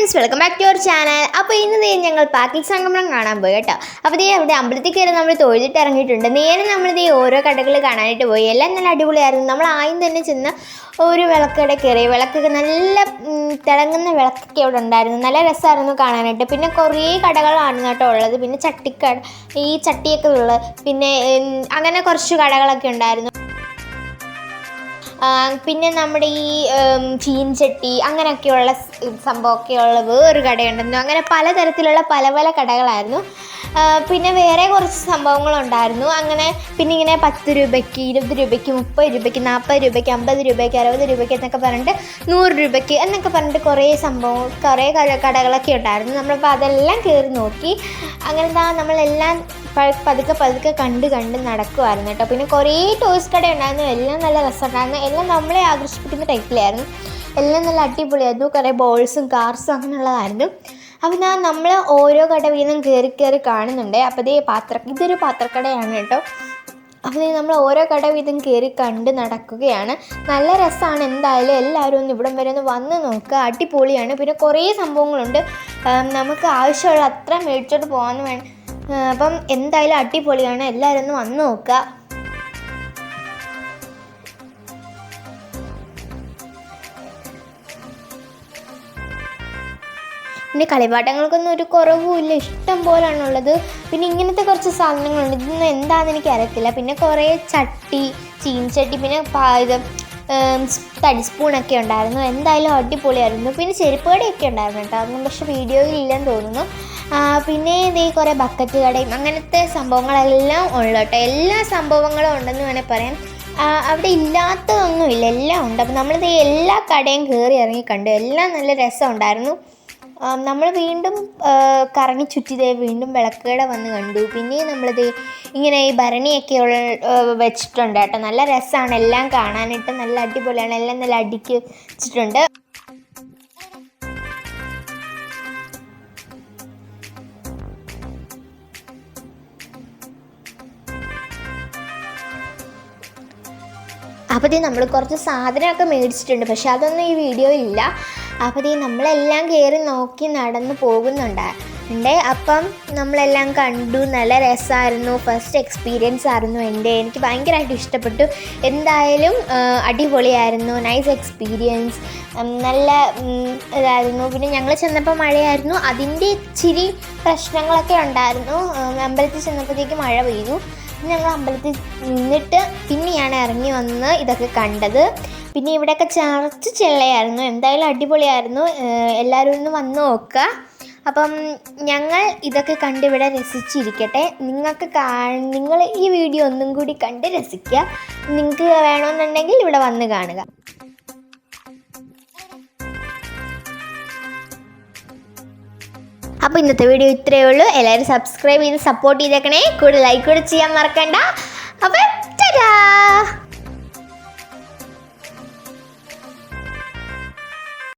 Friends welcome back to our channel. അപ്പോൾ ഇന്ന് ദേ ഞങ്ങൾ പാക്കിൽ സംഗമനം കാണാൻ പോയി കേട്ടോ. അപ്പോൾ ദേ അവിടെ അമ്പലത്തിൽ കയറി നമ്മൾ തൊഴുതിട്ട് ഇറങ്ങിയിട്ടുണ്ട്. നേരെ നമ്മൾ ദേ ഓരോ കടകൾ കാണാനായിട്ട് പോയി. എല്ലാം നല്ല അടിപൊളിയായിരുന്നു. നമ്മൾ ആദ്യം തന്നെ ചെന്ന് ഒരു വിളക്കട കയറി. വിളക്കൊക്കെ നല്ല തിളങ്ങുന്ന വിളക്കൊക്കെ അവിടെ ഉണ്ടായിരുന്നു. നല്ല രസമായിരുന്നു കാണാനായിട്ട്. പിന്നെ കുറേ കടകളാണ് കേട്ടോ ഉള്ളത്. പിന്നെ ചട്ടിക്കട ഈ ചട്ടിയൊക്കെ ഉള്ളത് പിന്നെ അങ്ങനെ കുറച്ച് കടകളൊക്കെ ഉണ്ടായിരുന്നു. പിന്നെ നമ്മുടെ ഈ ചീൻചട്ടി അങ്ങനെയൊക്കെയുള്ള സംഭവമൊക്കെയുള്ള വേറൊരു കടയുണ്ടെന്നു അങ്ങനെ പലതരത്തിലുള്ള പല പല കടകളായിരുന്നു. പിന്നെ വേറെ കുറച്ച് സംഭവങ്ങളുണ്ടായിരുന്നു. അങ്ങനെ പിന്നെ ഇങ്ങനെ പത്ത് രൂപയ്ക്ക് ഇരുപത് രൂപയ്ക്ക് മുപ്പത് രൂപയ്ക്ക് നാൽപ്പത് രൂപയ്ക്ക് അമ്പത് രൂപയ്ക്ക് അറുപത് രൂപയ്ക്ക് എന്നൊക്കെ പറഞ്ഞിട്ട് നൂറ് രൂപയ്ക്ക് എന്നൊക്കെ പറഞ്ഞിട്ട് കുറേ സംഭവം കുറേ കടകളൊക്കെ ഉണ്ടായിരുന്നു. നമ്മളിപ്പോൾ അതെല്ലാം കയറി നോക്കി അങ്ങനെ എന്താ നമ്മളെല്ലാം പതുക്കെ പതുക്കെ കണ്ട് കണ്ട് നടക്കുമായിരുന്നു കേട്ടോ. പിന്നെ കുറേ ടോയ്സ് കട ഉണ്ടായിരുന്നു. എല്ലാം നല്ല രസമുണ്ടായിരുന്നു. എല്ലാം നമ്മളെ ആകർഷിപ്പിക്കുന്ന ടൈപ്പിലായിരുന്നു എല്ലാം നല്ല അടിപൊളിയായിരുന്നു. കുറേ ബോൾസും കാർസും അങ്ങനെയുള്ളതായിരുന്നു. അപ്പം ഞാൻ നമ്മൾ ഓരോ കട വീതം കയറി കയറി കാണുന്നുണ്ട്. അപ്പോൾ ഇതേ പാത്ര ഇതൊരു പാത്രക്കടയാണ് കേട്ടോ. അപ്പോൾ നമ്മൾ ഓരോ കട വീതം കയറി കണ്ട് നടക്കുകയാണ്. നല്ല രസമാണ് എന്തായാലും എല്ലാവരും ഒന്ന് ഇവിടം വരെ ഒന്ന് വന്ന് നോക്കുക അടിപൊളിയാണ്. പിന്നെ കുറേ സംഭവങ്ങളുണ്ട്. നമുക്ക് ആവശ്യമുള്ള അത്ര മേടിച്ചോട്ട് പോകാമെന്ന് വേണം അപ്പം എന്തായാലും അടിപൊളിയാണ്. എല്ലാവരും ഒന്ന് വന്ന് നോക്കുക പിന്നെ കളിപ്പാട്ടങ്ങൾക്കൊന്നും ഒരു കുറവുമില്ല. ഇഷ്ടം പോലാണുള്ളത്. പിന്നെ ഇങ്ങനത്തെ കുറച്ച് സാധനങ്ങളുണ്ട്. ഇതൊന്നും എന്താണെന്ന് എനിക്ക് അറിയത്തില്ല പിന്നെ കുറേ ചട്ടി ചീൻചട്ടി പിന്നെ ഇത് തടി സ്പൂണൊക്കെ ഉണ്ടായിരുന്നു. എന്തായാലും അടിപൊളിയായിരുന്നു. പിന്നെ ചെരുപ്പ് കടയൊക്കെ ഉണ്ടായിരുന്നു കേട്ടോ. അതൊന്നും പക്ഷേ വീഡിയോയിൽ ഇല്ലെന്ന് തോന്നുന്നു. പിന്നെ ഇതേ കുറേ ബക്കറ്റ് കടയും അങ്ങനത്തെ സംഭവങ്ങളെല്ലാം ഉള്ളു കേട്ടോ. എല്ലാ സംഭവങ്ങളും ഉണ്ടെന്ന് വേണേൽ പറയാം. അവിടെ ഇല്ലാത്തതൊന്നുമില്ല. എല്ലാം ഉണ്ട്. അപ്പം നമ്മളിത് എല്ലാ കടയും കയറി ഇറങ്ങി കണ്ടു. എല്ലാം നല്ല രസമുണ്ടായിരുന്നു. നമ്മൾ വീണ്ടും കറങ്ങി ചുറ്റിതേ വീണ്ടും വിളക്കുകട വന്ന് കണ്ടു. പിന്നെ നമ്മളിത് ഇങ്ങനെ ഈ ഭരണിയൊക്കെ ഉള്ള വെച്ചിട്ടുണ്ട് കേട്ടോ. നല്ല രസമാണ് എല്ലാം കാണാനായിട്ട് നല്ല അടിപൊളിയാണ്. എല്ലാം നല്ല അടിക്ക് വെച്ചിട്ടുണ്ട്. അപ്പോൾ നമ്മൾ കുറച്ച് സാധനമൊക്കെ മേടിച്ചിട്ടുണ്ട്. പക്ഷെ അതൊന്നും ഈ വീഡിയോ ഇല്ല. അപ്പോൾ നമ്മളെല്ലാം കയറി നോക്കി നടന്നു പോകുന്നുണ്ട്. അപ്പം നമ്മളെല്ലാം കണ്ടു നല്ല രസമായിരുന്നു ഫസ്റ്റ് എക്സ്പീരിയൻസ് ആയിരുന്നു എന്റെ. എനിക്ക് ഭയങ്കരമായിട്ട് ഇഷ്ടപ്പെട്ടു. എന്തായാലും അടിപൊളിയായിരുന്നു നൈസ് എക്സ്പീരിയൻസ് നല്ല ഇതായിരുന്നു. പിന്നെ ഞങ്ങൾ ചെന്നപ്പോൾ മഴയായിരുന്നു. അതിന്റെ ഇച്ചിരി പ്രശ്നങ്ങളൊക്കെ ഉണ്ടായിരുന്നു. അമ്പലത്തിൽ ചെന്നപ്പോഴത്തേക്ക് മഴ പെയ്തു. ഞങ്ങൾ അമ്പലത്തിൽ നിന്നിട്ട് പിന്നെയാണ് ഇറങ്ങി വന്ന് ഇതൊക്കെ കണ്ടത്. പിന്നെ ഇവിടെയൊക്കെ ചർച്ച് ചെള്ളയായിരുന്നു. എന്തായാലും അടിപൊളിയായിരുന്നു. എല്ലാവരും ഒന്ന് വന്ന് നോക്കുക. അപ്പം ഞങ്ങൾ ഇതൊക്കെ കണ്ട് ഇവിടെ രസിച്ചിരിക്കട്ടെ. നിങ്ങൾക്ക് കാ നിങ്ങൾ ഈ വീഡിയോ ഒന്നും കൂടി കണ്ട് രസിക്കുക. നിങ്ങൾക്ക് വേണമെന്നുണ്ടെങ്കിൽ ഇവിടെ വന്ന് കാണുക. അപ്പോൾ ഇന്നത്തെ വീഡിയോ ഇത്രയേ ഉള്ളൂ. എല്ലാവരും സബ്സ്ക്രൈബ് ചെയ്ത് സപ്പോർട്ട് ചെയ്തേക്കണേ. കൂടെ ലൈക്ക് കൂടെ ചെയ്യാൻ മറക്കണ്ട. അപ്പം